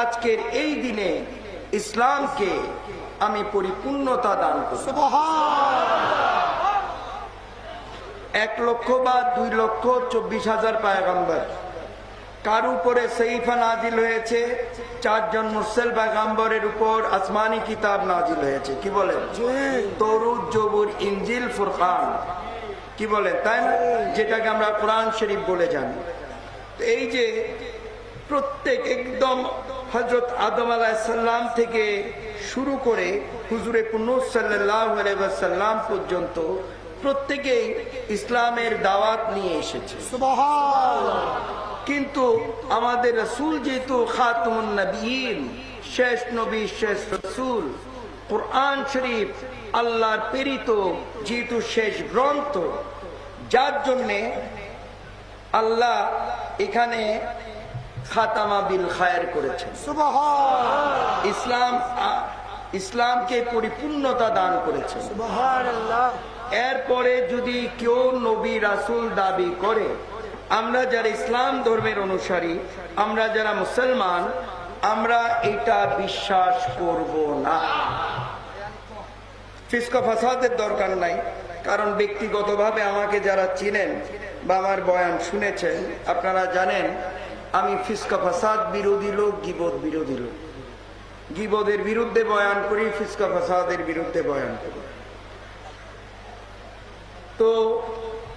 আজকের এই দিনে ইসলামকে আমি পরিপূর্ণতা দান করব। এক লক্ষ বা দুই লক্ষ চব্বিশ হাজার পায়গাম্বার। কার উপরে সেইফা নাজিল হয়েছে? চারজন মুসেল পায়গাম্বরের উপর আসমানি কিতাব নাজিল হয়েছে। কি বলেন? তরুদ জবুর ইঞ্জিল ফুরকান। কি বলেন তাই না যেটাকে আমরা কোরআন শরীফ বলে জানি। তো এই যে প্রত্যেক একদম হজরত আদম আলাহিসাল্লাম থেকে শুরু করে হুজুরে পুনুস সাল্লাহ সাল্লাম পর্যন্ত প্রত্যেকেই ইসলামের দাওয়াত নিয়ে এসেছে। কিন্তু আমাদের রসুল যেহেতু খাতুন নবীন শেষ নবী শেষ রসুল কোরআন শরীফ আল্লাহর প্রেরিত যেহেতু শেষ গ্রন্থ যার জন্যে আল্লাহ এখানে খাতামা বিল খায়ের করেছেন। ইসলাম ইসলামকে পরিপূর্ণতা দান করেছেন। এরপরে যদি কেউ নবী রাসুল দাবি করে আমরা যারা ইসলাম ধর্মের অনুসারী আমরা যারা মুসলমান আমরা এটা বিশ্বাস করব না। ফিসকা ফাসাদের দরকার নাই। কারণ ব্যক্তিগতভাবে আমাকে যারা চিনেন বা আমার বয়ান শুনেছেন, আপনারা জানেন, আমি ফিসকা ফাসাদ বিরোধী লোক, গিবদ বিরোধী লোক। গিবদের বিরুদ্ধে বয়ান করি, ফিসকা ফাসাদের বিরুদ্ধে বয়ান করি। তো